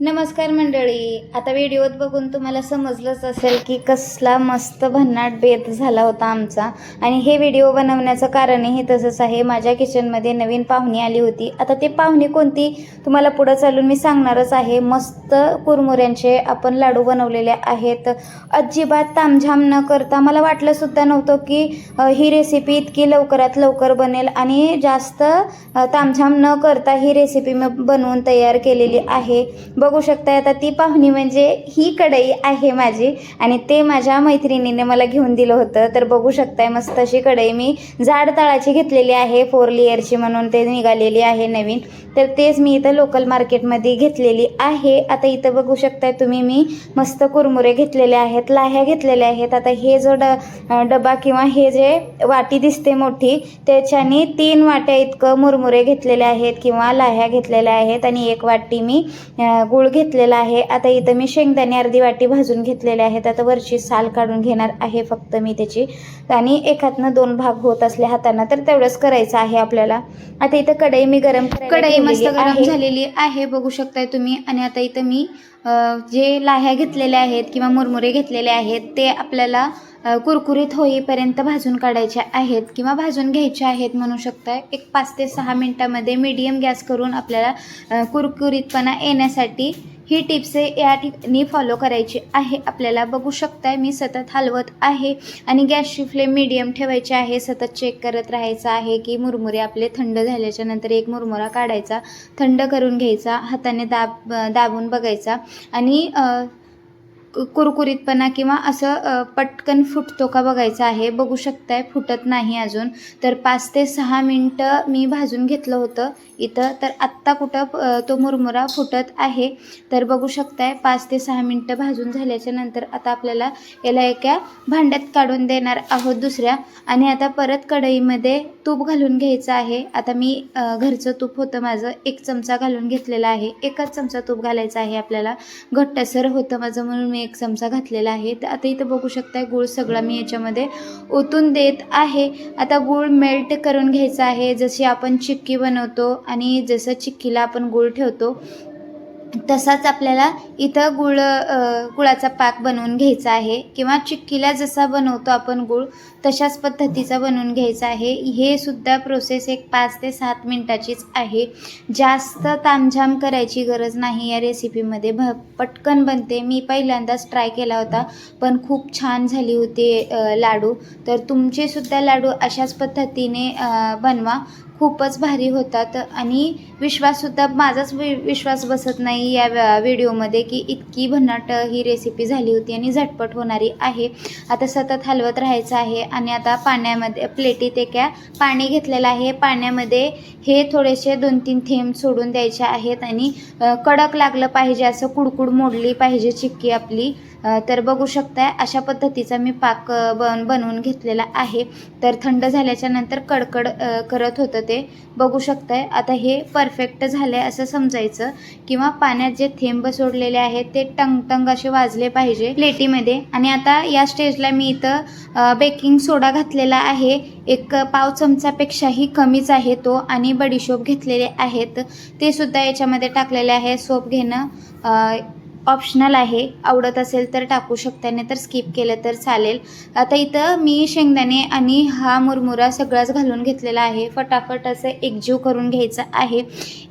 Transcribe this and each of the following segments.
नमस्कार मंडळी. आता व्हिडिओत बघून तुम्हाला समजलंच असेल की कसला मस्त भन्नाट बेत झाला होता आमचा. आणि हे व्हिडिओ बनवण्याचं कारणही तसंच आहे. माझ्या किचनमध्ये नवीन पाहुणी आली होती. आता ते पाहुणी कोणती? तुम्हाला पुढं चालून मी सांगणारच आहे. मस्त कुरमुऱ्यांचे आपण लाडू बनवलेले आहेत. अजिबात तामझाम न करता मला वाटलंसुद्धा नव्हतं की ही रेसिपी इतकी लवकरात लवकर बनेल. आणि जास्त तामझाम न करता ही रेसिपी मी बनवून तयार केलेली आहे. बघू शकताय. आता ती पाहुणी म्हणजे ही कढई आहे माझी आणि ते माझ्या मैत्रिणीने मला घेऊन दिलं होतं. तर बघू शकताय मस्त अशी कढई मी जाड तळाची घेतलेली आहे फोर लेअरची म्हणून ते निघालेली आहे नवीन. तर तेच मी इथं लोकल मार्केटमध्ये घेतलेली आहे. आता इथं बघू शकताय तुम्ही मी मस्त कुरमुरे घेतलेले आहेत लाह्या घेतलेल्या आहेत. आता हे जो ड डबा किंवा हे जे वाटी दिसते मोठी त्याच्याने तीन वाट्या इतकं मुरमुरे घेतलेले आहेत किंवा लाह्या घेतलेल्या आहेत आणि एक वाटी मी गूळ घेतलेला आहे. आता इथं मी शेंगदाणे अर्धी वाटी भाजून घेतलेले आहेत. आता वरची साल काढून घेणार आहे फक्त मी त्याची. आणि एखादनं दोन भाग होत असले हाताना तर तेवढंच करायचं आहे आपल्याला. आता इथं कढई मी गरम कढई मस्त गरम. झालेली आहे बघू शकताय तुम्ही. आणि आता इथं मी जे लाह्या घेतलेल्या आहेत किंवा मुरमुरे घेतलेले आहेत ते आपल्याला कुरकुरीत होईपर्यंत भाजून काढायचे आहेत किंवा भाजून घ्यायचे आहेत म्हणू शकताय. एक पाच ते सहा मिनटामध्ये मीडियम गॅस करून आपल्याला कुरकुरीतपणा येण्यासाठी ही टिप्स या ठिकाणी फॉलो करायची आहे. आपल्याला बघू शकताय मी सतत हलवत आहे आणि गॅसची फ्लेम मीडियम ठेवायची आहे. सतत चेक करत राहायचं आहे की मुरमुरे आपले थंड झाल्याच्यानंतर एक मुरमुरा काढायचा थंड करून घ्यायचा हाताने दाब दाबून बघायचा आणि कुरकुरीतपणा किंवा असं पटकन फुटतो का बघायचं आहे. बघू शकताय फुटत नाही अजून. तर पाच ते सहा मिनटं मी भाजून घेतलं होतं. इथं तर आत्ता कुठं तो मुरमुरा फुटत आहे. तर बघू शकताय पाच ते सहा मिनटं भाजून झाल्याच्यानंतर आता आपल्याला याला एका भांड्यात काढून देणार आहोत दुसऱ्या. आणि आता परत कढईमध्ये तूप घालून घ्यायचं आहे. आता मी घरचं तूप होतं माझं. एक चमचा घालून घेतलेला आहे. एकच चमचा तूप घालायचा आहे आपल्याला. घट्टसर होतं माझं म्हणून मी एक चमचा घातलेला आहे. तर आता इथं बघू शकताय गूळ सगळा मी याच्यामध्ये ओतून देत आहे. आता गूळ मेल्ट करून घ्यायचा आहे. जशी आपण चिक्की बनवतो आणि जसं चिक्कीला आपण गूळ ठेवतो तसाच आपल्याला इथं गुळ गुळाचा पाक बनवून घ्यायचा आहे. किंवा चिक्कीला जसा बनवतो आपण गुळ तशाच पद्धतीचा बनवून घ्यायचा आहे. हे सुद्धा प्रोसेस एक पाच ते सात मिनटाचीच आहे. जास्त तामझाम करायची गरज नाही या रेसिपीमध्ये भ पटकन बनते. मी पहिल्यांदाच ट्राय केला होता पण खूप छान झाली होती लाडू. तर तुमचेसुद्धा लाडू अशाच पद्धतीने बनवा. खूपच भारी होतात. आणि विश्वाससुद्धा माझाच वि विश्वास बसत नाही या व्हिडिओमध्ये की इतकी भन्नाट ही रेसिपी झाली होती आणि झटपट होणारी आहे. आता सतत हलवत राहायचं आहे आणि आता पाण्यामध्ये प्लेटीत एका पाणी घेतलेलं आहे. पाण्यामध्ये हे थोडेसे दोन तीन थेंब सोडून द्यायचे आहेत आणि कडक लागलं पाहिजे असं कुडकुड मोडली पाहिजे चिक्की आपली. तर बघू शकताय अशा पद्धतीचा मी पाक बन बनवून घेतलेला आहे. तर थंड झाल्याच्यानंतर कडकड करत होतं ते. बघू शकताय आता हे परफेक्ट झालं आहे असं समजायचं. किंवा पाण्यात जे थेंब सोडलेले आहेत ते टंग टंग असे वाजले पाहिजे प्लेटीमध्ये. आणि आता या स्टेजला मी इथं बेकिंग सोडा घातलेला आहे. एक पाव चमचापेक्षाही कमीच आहे तो. आणि बडीशोप घेतलेले आहेत. ते सुद्धा याच्यामध्ये टाकलेले आहे. सोप घेणं ऑप्शनल आहे. आवडत असेल तर टाकू शकता नाही तर स्किप केलं तर चालेल. आता इथं मी शेंगदाणे आणि हा मुरमुरा सगळाच घालून घेतलेला आहे. फटाफट असं एकजीव करून घ्यायचा आहे.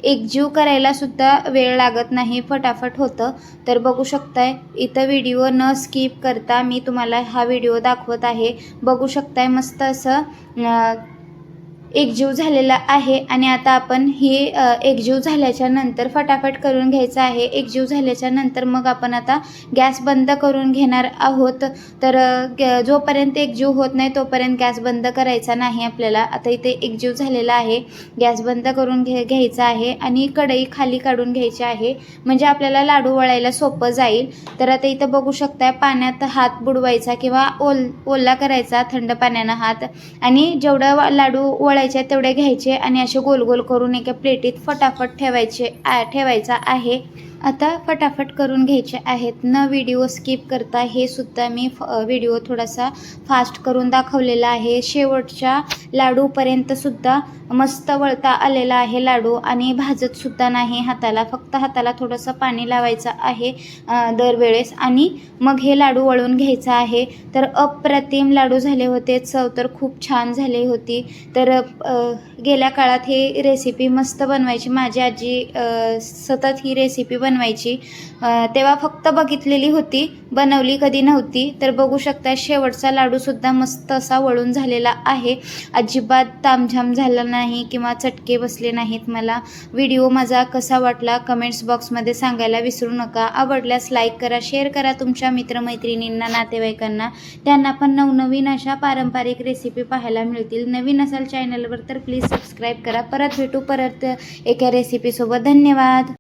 एकजीव करायलासुद्धा वेळ लागत नाही फटाफट होतं. तर बघू शकताय इथं व्हिडिओ न स्किप करता मी तुम्हाला हा व्हिडिओ दाखवत आहे. बघू शकताय मस्त असं एकजीव झालेला आहे आणि आता आपण ही एकजीव झाल्याच्यानंतर फटाफट करून घ्यायचं आहे. एकजीव झाल्याच्यानंतर मग आपण आता गॅस बंद करून घेणार आहोत. तर जोपर्यंत एकजीव होत नाही तोपर्यंत गॅस बंद करायचा नाही आपल्याला. आता इथे एकजीव झालेला आहे. गॅस बंद करून घे घ्यायचा आहे आणि कढई खाली काढून घ्यायची आहे. म्हणजे आपल्याला लाडू वळायला सोपं जाईल. तर आता इथं बघू शकताय पाण्यात हात बुडवायचा किंवा ओल ओला करायचा थंड पाण्यानं हात. आणि जेवढं लाडू लाडू वळायचे तेवढे घ्यायचे आणि असे गोल गोल करून एका प्लेटीत फटाफट ठेवायचे आ- ठेवायचा आहे. आता फटाफट करून घ्यायचे आहेत. न व्हिडिओ स्किप करता हे सुद्धा मी फ व्हिडिओ थोडासा फास्ट करून दाखवलेला आहे. शेवटच्या लाडूपर्यंत सुद्धा मस्त वळता आलेला आहे लाडू आणि भाजत सुद्धा नाही. हाताला फक्त हाताला थोडंसं पाणी लावायचं आहे दरवेळेस. आणि मग हे लाडू वळून घ्यायचं आहे. तर अप्रतिम लाडू झाले होते. चव तर खूप छान झाली होती. तर गेल्या काळात हे रेसिपी मस्त बनवायची. माझी आजी सतत ही रेसिपी बनवायची. तेव्हा फक्त बघितलेली होती बनवली कधी नव्हती. तर बघू शकता शेवटचा लाडूसुद्धा मस्त असा वळून झालेला आहे. अजिबात तामझाम झाला नाही किंवा चटके बसले नाहीत मला. व्हिडिओ माझा कसा वाटला कमेंट्स बॉक्समध्ये सांगायला विसरू नका. आवडल्यास लाईक करा शेअर करा तुमच्या मित्रमैत्रिणींना नातेवाईकांना. त्यांना पण नवनवीन अशा पारंपरिक रेसिपी पाहायला मिळतील. नवीन असाल चॅनलवर तर प्लीज सबस्क्राईब करा. परत भेटू परत एका रेसिपीसोबत धन्यवाद!